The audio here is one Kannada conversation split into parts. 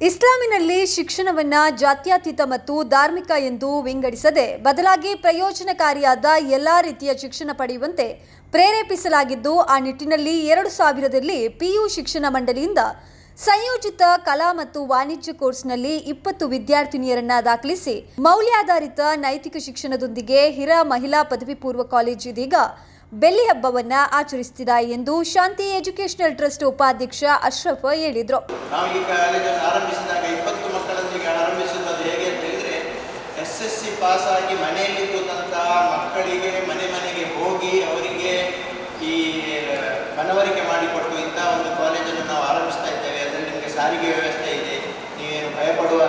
ಇಸ್ಲಾಮಿನಲ್ಲಿ ಶಿಕ್ಷಣವನ್ನ ಜಾತ್ಯತೀತ ಮತ್ತು ಧಾರ್ಮಿಕ ಎಂದು ವಿಂಗಡಿಸದೆ ಬದಲಾಗಿ ಪ್ರಯೋಜನಕಾರಿಯಾದ ಎಲ್ಲಾ ರೀತಿಯ ಶಿಕ್ಷಣ ಪಡೆಯುವಂತೆ ಪ್ರೇರೇಪಿಸಲಾಗಿದ್ದು, ಆ ನಿಟ್ಟಿನಲ್ಲಿ ಎರಡು ಸಾವಿರದಲ್ಲಿ ಪಿಯು ಶಿಕ್ಷಣ ಮಂಡಳಿಯಿಂದ ಸಂಯೋಜಿತ ಕಲಾ ಮತ್ತು ವಾಣಿಜ್ಯ ಕೋರ್ಸ್ನಲ್ಲಿ ಇಪ್ಪತ್ತು ವಿದ್ಯಾರ್ಥಿನಿಯರನ್ನ ದಾಖಲಿಸಿ ಮೌಲ್ಯಾಧಾರಿತ ನೈತಿಕ ಶಿಕ್ಷಣದೊಂದಿಗೆ ಹಿರಾ ಮಹಿಳಾ ಪದವಿ ಪೂರ್ವ ಕಾಲೇಜು ಇದೀಗ ಬೆಳ್ಳಿ ಹಬ್ಬವನ್ನ ಆಚರಿಸುತ್ತಿದೆ ಎಂದು ಶಾಂತಿ ಎಜುಕೇಶನಲ್ ಟ್ರಸ್ಟ್ ಉಪಾಧ್ಯಕ್ಷ ಅಶ್ರಫ್ ಹೇಳಿದರು. ಎಸ್ ಎಸ್ ಸಿ ಪಾಸ್ ಆಗಿ ಮನೆಯಲ್ಲಿ ಕೂತಂತಹ ಮಕ್ಕಳಿಗೆ, ಮನೆ ಮನೆಗೆ ಹೋಗಿ ಅವರಿಗೆ ಈ ಮನವರಿಕೆ ಮಾಡಿಕೊಟ್ಟು ಇಂತಹ ಒಂದು ಕಾಲೇಜನ್ನು ನಾವು ಆರಂಭಿಸ್ತಾ ಇದ್ದೇವೆ. ಅದರಲ್ಲಿ ನಿಮಗೆ ಸಾರಿಗೆ ವ್ಯವಸ್ಥೆ ಇದೆ. ನೀವೇನು ಭಯಪಡುವ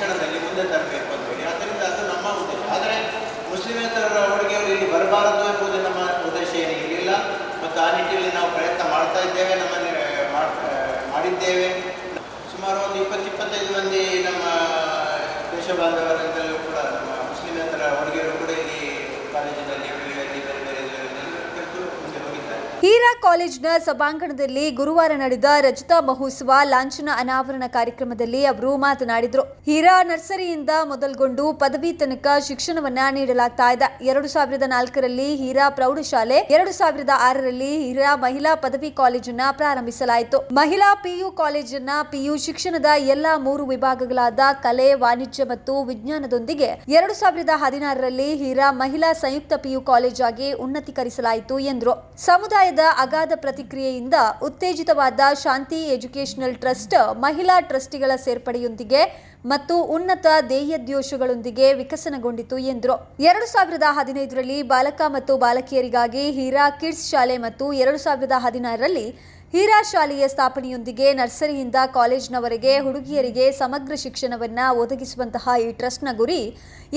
ಶಿಕ್ಷಣದಲ್ಲಿ ಮುಂದೆ ತರಬೇಕು ಅಂತ ಹೇಳಿ. ಆದ್ದರಿಂದ ಅದು ನಮ್ಮ ಉದ್ದೇಶ. ಆದರೆ ಮುಸ್ಲಿಮೇತರ ಹುಡುಗಿಯರು ಇಲ್ಲಿ ಬರಬಾರದು ಎಂಬುದು ನಮ್ಮ ಉದ್ದೇಶ ಏನಿರಲಿಲ್ಲ. ಮತ್ತು ಆ ನಿಟ್ಟಿನಲ್ಲಿ ನಾವು ಪ್ರಯತ್ನ ಮಾಡ್ತಾ ಇದ್ದೇವೆ ನಮ್ಮಲ್ಲಿ ಆ, ಮಾಡಿದ್ದೇವೆ. ಸುಮಾರು ಒಂದು ಇಪ್ಪತ್ತು ಇಪ್ಪತ್ತೈದು ಮಂದಿ ನಮ್ಮ ದೇಶ ಬಾಂಧವರಿಂದಲೂ ಕೂಡ ನಮ್ಮ ಮುಸ್ಲಿಮೇತರ ಹುಡುಗಿಯರು ಕೂಡ ಇಲ್ಲಿ ಕಾಲೇಜಿನಲ್ಲಿ ಬೇರೆ ಬೇರೆ ಮುಂದೆ ಹೋಗಿದ್ದಾರೆ. ಕಾಲೇಜಿನ ಸಭಾಂಗಣದಲ್ಲಿ ಗುರುವಾರ ನಡೆದ ರಜತಾ ಮಹೋತ್ಸವ ಲಾಂಛನ ಅನಾವರಣ ಕಾರ್ಯಕ್ರಮದಲ್ಲಿ ಅವರು ಮಾತನಾಡಿದರು. ಹೀರಾ ನರ್ಸರಿಯಿಂದ ಮೊದಲ್ಗೊಂಡು ಪದವಿ ತನಕ ಶಿಕ್ಷಣವನ್ನ ನೀಡಲಾಗ್ತಾ ಇದೆ. ಎರಡು ಸಾವಿರದ ನಾಲ್ಕರಲ್ಲಿ ಹೀರಾ ಪ್ರೌಢಶಾಲೆ, ಎರಡು ಸಾವಿರದ ಆರರಲ್ಲಿ ಹೀರಾ ಮಹಿಳಾ ಪದವಿ ಕಾಲೇಜನ್ನ ಪ್ರಾರಂಭಿಸಲಾಯಿತು. ಮಹಿಳಾ ಪಿಯು ಕಾಲೇಜನ್ನ ಪಿಯು ಶಿಕ್ಷಣದ ಎಲ್ಲಾ ಮೂರು ವಿಭಾಗಗಳಾದ ಕಲೆ, ವಾಣಿಜ್ಯ ಮತ್ತು ವಿಜ್ಞಾನದೊಂದಿಗೆ ಎರಡು ಸಾವಿರದ ಹದಿನಾರರಲ್ಲಿ ಹೀರಾ ಮಹಿಳಾ ಸಂಯುಕ್ತ ಪಿಯು ಕಾಲೇಜ್ ಆಗಿ ಉನ್ನತೀಕರಿಸಲಾಯಿತು ಎಂದರು. ಸಮುದಾಯದ ಅಗಾಧ ಪ್ರತಿಕ್ರಿಯೆಯಿಂದ ಉತ್ತೇಜಿತವಾದ ಶಾಂತಿ ಎಜುಕೇಷನಲ್ ಟ್ರಸ್ಟ್, ಮಹಿಳಾ ಟ್ರಸ್ಟಿಗಳ ಸೇರ್ಪಡೆಯೊಂದಿಗೆ ಮತ್ತು ಉನ್ನತ ಧ್ಯೇಯೋದ್ದೇಶಗಳೊಂದಿಗೆ ವಿಕಸನಗೊಂಡಿತು ಎಂದರು. ಎರಡು ಸಾವಿರದ ಹದಿನೈದರಲ್ಲಿ ಬಾಲಕ ಮತ್ತು ಬಾಲಕಿಯರಿಗಾಗಿ ಹೀರಾ ಕಿಡ್ಸ್ ಶಾಲೆ ಮತ್ತು ಎರಡು ಸಾವಿರದ ಹದಿನಾರರಲ್ಲಿ ಹೀರಾ ಶಾಲೆಯ ಸ್ಥಾಪನೆಯೊಂದಿಗೆ ನರ್ಸರಿಯಿಂದ ಕಾಲೇಜಿನವರೆಗೆ ಹುಡುಗಿಯರಿಗೆ ಸಮಗ್ರ ಶಿಕ್ಷಣವನ್ನು ಒದಗಿಸುವಂತಹ ಈ ಟ್ರಸ್ಟ್ನ ಗುರಿ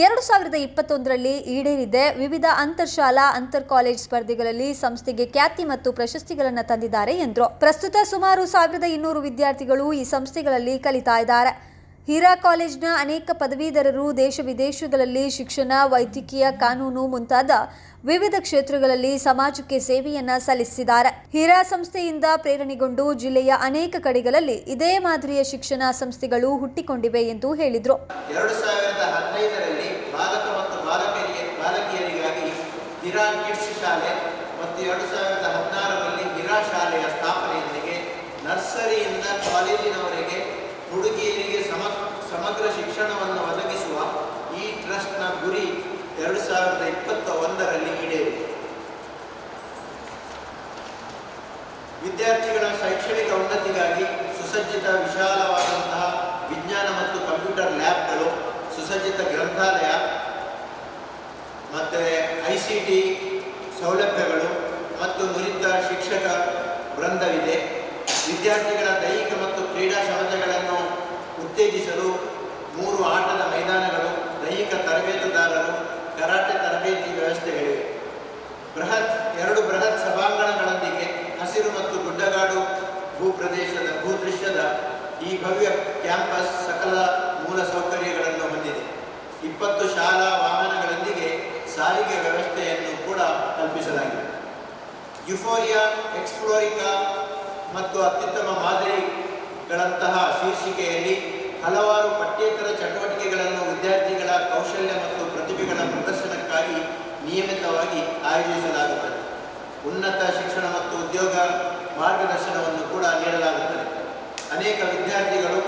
ಎರಡು ಸಾವಿರದ ಇಪ್ಪತ್ತೊಂದರಲ್ಲಿ ಈಡೇರಿದೆ. ವಿವಿಧ ಅಂತರ್ಶಾಲಾ ಅಂತರ್ ಕಾಲೇಜ್ ಸ್ಪರ್ಧೆಗಳಲ್ಲಿ ಸಂಸ್ಥೆಗೆ ಖ್ಯಾತಿ ಮತ್ತು ಪ್ರಶಸ್ತಿಗಳನ್ನು ತಂದಿದ್ದಾರೆ ಎಂದರು. ಪ್ರಸ್ತುತ ಸುಮಾರು ಸಾವಿರದ ಇನ್ನೂರು ವಿದ್ಯಾರ್ಥಿಗಳು ಈ ಸಂಸ್ಥೆಗಳಲ್ಲಿ ಕಲಿತಾ ಇದ್ದಾರೆ. ಹೀರಾ ಕಾಲೇಜ್ನ ಅನೇಕ ಪದವೀಧರರು ದೇಶ ವಿದೇಶಗಳಲ್ಲಿ ಶಿಕ್ಷಣ, ವೈದ್ಯಕೀಯ ಕಾನೂನು ಮುಂತಾದ ವಿವಿಧ ಕ್ಷೇತ್ರಗಳಲ್ಲಿ ಸಮಾಜಕ್ಕೆ ಸೇವೆಯನ್ನ ಸಲ್ಲಿಸಿದ್ದಾರೆ. ಹೀರಾ ಸಂಸ್ಥೆಯಿಂದ ಪ್ರೇರಣೆಗೊಂಡು ಜಿಲ್ಲೆಯ ಅನೇಕ ಕಡೆಗಳಲ್ಲಿ ಇದೇ ಮಾದರಿಯ ಶಿಕ್ಷಣ ಸಂಸ್ಥೆಗಳು ಹುಟ್ಟಿಕೊಂಡಿವೆ ಎಂದು ಹೇಳಿದರು. ಮತ್ತು ಶಾಲೆಯ ಸ್ಥಾಪನೆಯೊಂದಿಗೆ ನರ್ಸರಿಯಿಂದ ಕಾಲೇಜಿನವರೆಗೆ ಸಮಗ್ರ ಶಿಕ್ಷಣವನ್ನು ಒದಗಿಸುವ ಈ ಟ್ರಸ್ಟ್ನ ಗುರಿ ಎರಡು ಸಾವಿರದ ಇಪ್ಪತ್ತ ಒಂದರಲ್ಲಿ ಈಡೇರಿದೆ. ವಿದ್ಯಾರ್ಥಿಗಳ ಶೈಕ್ಷಣಿಕ ಉನ್ನತಿಗಾಗಿ ಸುಸಜ್ಜಿತ ವಿಶಾಲವಾದಂತಹ ವಿಜ್ಞಾನ ಮತ್ತು ಕಂಪ್ಯೂಟರ್ ಲ್ಯಾಬ್ಗಳು, ಸುಸಜ್ಜಿತ ಗ್ರಂಥಾಲಯ ಮತ್ತು ಐ ಸಿ ಟಿ ಸೌಲಭ್ಯಗಳು ಮತ್ತು ನುರಿತ ಶಿಕ್ಷಕ ವೃಂದವಿದೆ. ವಿದ್ಯಾರ್ಥಿಗಳ ದೈಹಿಕ ಮತ್ತು ಕ್ರೀಡಾ ಬೃಹತ್, ಎರಡು ಬೃಹತ್ ಸಭಾಂಗಣಗಳೊಂದಿಗೆ ಹಸಿರು ಮತ್ತು ಗುಡ್ಡಗಾಡು ಭೂಪ್ರದೇಶದ, ಭೂದೃಶ್ಯದ ಈ ಭವ್ಯ ಕ್ಯಾಂಪಸ್ ಸಕಲ ಮೂಲ ಸೌಕರ್ಯಗಳನ್ನು ಹೊಂದಿದೆ. ಇಪ್ಪತ್ತು ಶಾಲಾ ವಾಹನಗಳೊಂದಿಗೆ ಸಾರಿಗೆ ವ್ಯವಸ್ಥೆಯನ್ನು ಕೂಡ ಕಲ್ಪಿಸಲಾಗಿದೆ. ಯುಫೋರಿಯಾ ಎಕ್ಸ್ಪ್ಲೋರಿಕಾ ಮತ್ತು ಅತ್ಯುತ್ತಮ ಮಾದರಿಗಳಂತಹ ಶೀರ್ಷಿಕೆಯಲ್ಲಿ ಹಲವಾರು ಪಠ್ಯೇತರ ಚಟುವಟಿಕೆಗಳನ್ನು ವಿದ್ಯಾರ್ಥಿಗಳ ಕೌಶಲ್ಯ ಮತ್ತು ಪ್ರತಿಭೆಗಳ ಪ್ರದರ್ಶನಕ್ಕಾಗಿ ನಿಯಮಿತವಾಗಿ ಆಯೋಜಿಸಲಾಗುತ್ತದೆ. ಉನ್ನತ ಶಿಕ್ಷಣ ಮತ್ತು ಉದ್ಯೋಗ ಮಾರ್ಗದರ್ಶನವನ್ನು ಕೂಡ ನೀಡಲಾಗುತ್ತದೆ. ಅನೇಕ ವಿದ್ಯಾರ್ಥಿಗಳು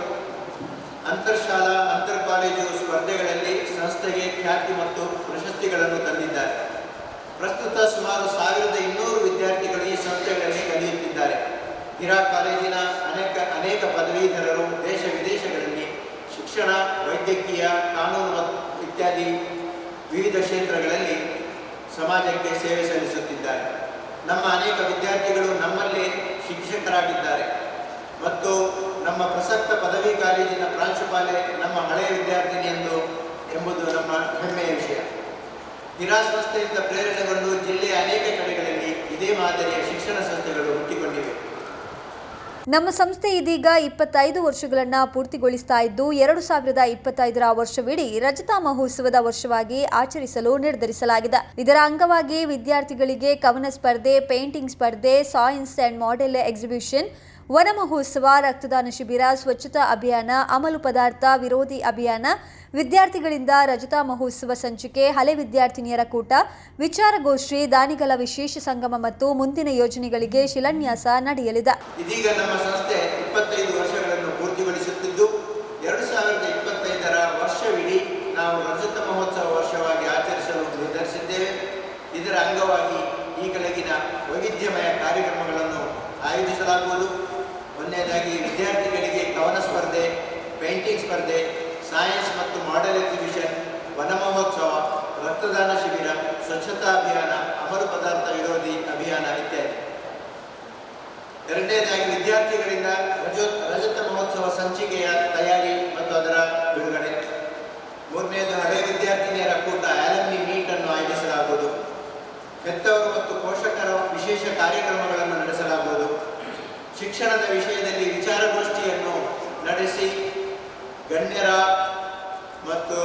ಅಂತರ್ಶಾಲಾ ಅಂತರ್ ಕಾಲೇಜು ಸ್ಪರ್ಧೆಗಳಲ್ಲಿ ಸಂಸ್ಥೆಗೆ ಖ್ಯಾತಿ ಮತ್ತು ಪ್ರಶಸ್ತಿಗಳನ್ನು ತಂದಿದ್ದಾರೆ. ಪ್ರಸ್ತುತ ಸುಮಾರು ಸಾವಿರದ ಇನ್ನೂರು ವಿದ್ಯಾರ್ಥಿಗಳು ಈ ಸಂಸ್ಥೆಗಳಲ್ಲಿ ಕಲಿಯುತ್ತಿದ್ದಾರೆ. ಹಿರಾ ಕಾಲೇಜಿನ ಅನೇಕ ಅನೇಕ ಪದವೀಧರರು ದೇಶ ವಿದೇಶಗಳಲ್ಲಿ ಶಿಕ್ಷಣ, ವೈದ್ಯಕೀಯ, ಕಾನೂನು ಇತ್ಯಾದಿ ವಿವಿಧ ಕ್ಷೇತ್ರಗಳಲ್ಲಿ ಸಮಾಜಕ್ಕೆ ಸೇವೆ ಸಲ್ಲಿಸುತ್ತಿದ್ದಾರೆ. ನಮ್ಮ ಅನೇಕ ವಿದ್ಯಾರ್ಥಿಗಳು ನಮ್ಮಲ್ಲಿ ಶಿಕ್ಷಕರಾಗಿದ್ದಾರೆ. ಮತ್ತು ನಮ್ಮ ಪ್ರಸಕ್ತ ಪದವಿ ಕಾಲೇಜಿನ ಪ್ರಾಂಶುಪಾಲೆ ನಮ್ಮ ಹಳೆಯ ವಿದ್ಯಾರ್ಥಿನಿ ಎಂದು ಎಂಬುದು ನಮ್ಮ ಹೆಮ್ಮೆಯ ವಿಷಯ. ನಿರಾಸ್ವಸ್ಥೆಯಿಂದ ಪ್ರೇರಣೆಗೊಂಡು ಜಿಲ್ಲೆಯ ಅನೇಕ ಕಡೆಗಳಲ್ಲಿ ಇದೇ ಮಾದರಿಯ ಶಿಕ್ಷಣ ಸಂಸ್ಥೆಗಳು ನಮ್ಮ ಸಂಸ್ಥೆ ಇದೀಗ ಇಪ್ಪತ್ತೈದು ವರ್ಷಗಳನ್ನ ಪೂರ್ತಿಗೊಳಿಸ್ತಾ ಇದ್ದು, ಎರಡು ಸಾವಿರದ ಇಪ್ಪತ್ತೈದರ ವರ್ಷವಿಡೀ ರಜತಾ ಮಹೋತ್ಸವದ ವರ್ಷವಾಗಿ ಆಚರಿಸಲು ನಿರ್ಧರಿಸಲಾಗಿದೆ. ಇದರ ಅಂಗವಾಗಿ ವಿದ್ಯಾರ್ಥಿಗಳಿಗೆ ಕವನ ಸ್ಪರ್ಧೆ, ಪೇಂಟಿಂಗ್ ಸ್ಪರ್ಧೆ ಸಾಯಿನ್ಸ್ ಅಂಡ್ ಮಾಡೆಲ್ ಎಕ್ಸಿಬಿಷನ್ ವನ ಮಹೋತ್ಸವ ರಕ್ತದಾನ ಶಿಬಿರ, ಸ್ವಚ್ಛತಾ ಅಭಿಯಾನ, ಅಮಲು ಪದಾರ್ಥ ವಿರೋಧಿ ಅಭಿಯಾನ, ವಿದ್ಯಾರ್ಥಿಗಳಿಂದ ರಜತಾ ಮಹೋತ್ಸವ ಸಂಚಿಕೆ, ಹಳೆ ವಿದ್ಯಾರ್ಥಿನಿಯರ ಕೂಟ ವಿಚಾರಗೋಷ್ಠಿ ದಾನಿಗಳ ವಿಶೇಷ ಸಂಗಮ ಮತ್ತು ಮುಂದಿನ ಯೋಜನೆಗಳಿಗೆ ಶಿಲಾನ್ಯಾಸ ನಡೆಯಲಿದೆ. ಇದೀಗ ನಮ್ಮ ಸಂಸ್ಥೆ ಇಪ್ಪತ್ತೈದು ವರ್ಷಗಳನ್ನು ಪೂರ್ತಿಗೊಳಿಸುತ್ತಿದ್ದು, ಎರಡು ಸಾವಿರದ ಇಪ್ಪತ್ತೈದರ ವರ್ಷವಿಡೀ ನಾವು ರಜತ ಮಹೋತ್ಸವ ವರ್ಷವಾಗಿ ಆಚರಿಸಲು ನಿರ್ಧರಿಸಿದ್ದೇವೆ. ಇದರ ಅಂಗವಾಗಿ ಈ ಕೆಳಗಿನ ವೈವಿಧ್ಯಮಯ ಕಾರ್ಯಕ್ರಮಗಳನ್ನು ಆಯೋಜಿಸಲಾಗುವುದು. ಒಂದನೇದಾಗಿ ವಿದ್ಯಾರ್ಥಿಗಳಿಗೆ ಕವನ ಸ್ಪರ್ಧೆ, ಪೇಂಟಿಂಗ್ ಸ್ಪರ್ಧೆ, ಸೈನ್ಸ್ ಮತ್ತು ಮಾಡೆಲ್ ಎಕ್ಸಿಬಿಷನ್ ವನ ಮಹೋತ್ಸವ ರಕ್ತದಾನ ಶಿಬಿರ, ಸ್ವಚ್ಛತಾ ಅಭಿಯಾನ, ಅಮರು ಪದಾರ್ಥ ವಿರೋಧಿ ಅಭಿಯಾನ ಇತ್ಯಾದಿ. ಎರಡನೇದಾಗಿ ವಿದ್ಯಾರ್ಥಿಗಳಿಂದ ರಜೋ, ರಜತ ಮಹೋತ್ಸವ ಸಂಚಿಕೆಯ ತಯಾರಿ ಮತ್ತು ಅದರ ಬಿಡುಗಡೆ. ಮೂರನೇದು, ಹಳೆ ವಿದ್ಯಾರ್ಥಿನಿಯರ ಕೂಟ ಆಲಮ್ನಿ ಮೀಟ್ ಅನ್ನು ಆಯೋಜಿಸಲಾಗುವುದು. ಹೆತ್ತವರು ಮತ್ತು ಪೋಷಕರ ವಿಶೇಷ ಕಾರ್ಯಕ್ರಮಗಳನ್ನು ನಡೆಸಲಾಗುವುದು. ಶಿಕ್ಷಣದ ವಿಷಯದಲ್ಲಿ ವಿಚಾರಗೋಷ್ಠಿಯನ್ನು ನಡೆಸಿ ಗಣ್ಯರ ಮತ್ತು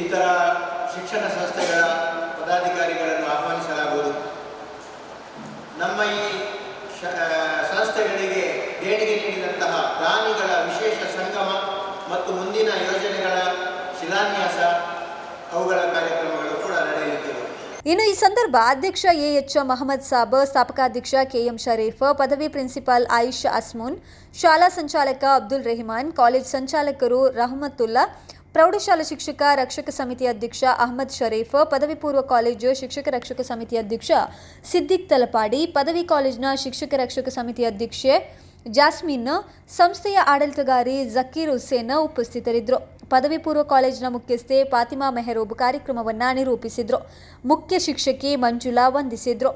ಇತರ ಶಿಕ್ಷಣ ಸಂಸ್ಥೆಗಳ ಪದಾಧಿಕಾರಿಗಳನ್ನು ಆಹ್ವಾನಿಸಲಾಗುವುದು. ನಮ್ಮ ಈ ಸಂಸ್ಥೆಗಳಿಗೆ ದೇಣಿಗೆ ನೀಡಿದಂತಹ ದಾನಿಗಳ ವಿಶೇಷ ಸಂಗಮ ಮತ್ತು ಮುಂದಿನ ಯೋಜನೆಗಳ ಶಿಲಾನ್ಯಾಸ ಅವುಗಳ ಕಾರ್ಯಕ್ರಮಗಳು. ಇನ್ನು ಈ ಸಂದರ್ಭ ಅಧ್ಯಕ್ಷ ಎ ಎಚ್ ಮಹಮ್ಮದ್ ಸಾಬ್, ಸ್ಥಾಪಕಾಧ್ಯಕ್ಷ ಕೆಎಂ ಶರೀಫ್, ಪದವಿ ಪ್ರಿನ್ಸಿಪಾಲ್ ಆಯಿಷ್ ಅಸ್ಮೂನ್, ಶಾಲಾ ಸಂಚಾಲಕ ಅಬ್ದುಲ್ ರೆಹಮಾನ್, ಕಾಲೇಜ್ ಸಂಚಾಲಕರು ರಹಮತುಲ್ಲಾ ಪ್ರೌಢಶಾಲಾ ಶಿಕ್ಷಕ, ರಕ್ಷಕ ಸಮಿತಿ ಅಧ್ಯಕ್ಷ ಅಹಮದ್ ಶರೀಫ್, ಪದವಿ ಪೂರ್ವ ಕಾಲೇಜು ಶಿಕ್ಷಕ ರಕ್ಷಕ ಸಮಿತಿ ಅಧ್ಯಕ್ಷ ಸಿದ್ದಿಕ್ ತಲಪಾಡಿ, ಪದವಿ ಕಾಲೇಜಿನ ಶಿಕ್ಷಕ ರಕ್ಷಕ ಸಮಿತಿ ಅಧ್ಯಕ್ಷೆ ಜಾಸ್ಮಿನ್, ಸಂಸ್ಥೆಯ ಆಡಳಿತಗಾರಿ ಜಕೀರ್ ಹುಸೇನ್ ಉಪಸ್ಥಿತರಿದ್ದರು. ಪದವಿ ಪೂರ್ವ ಕಾಲೇಜಿನ ಮುಖ್ಯಸ್ಥೆ ಫಾತಿಮಾ ಮೆಹರೂಬ್ ಕಾರ್ಯಕ್ರಮವನ್ನು ನಿರೂಪಿಸಿದರು. ಮುಖ್ಯ ಶಿಕ್ಷಕಿ ಮಂಜುಳಾ ವಂದಿಸಿದ್ರು.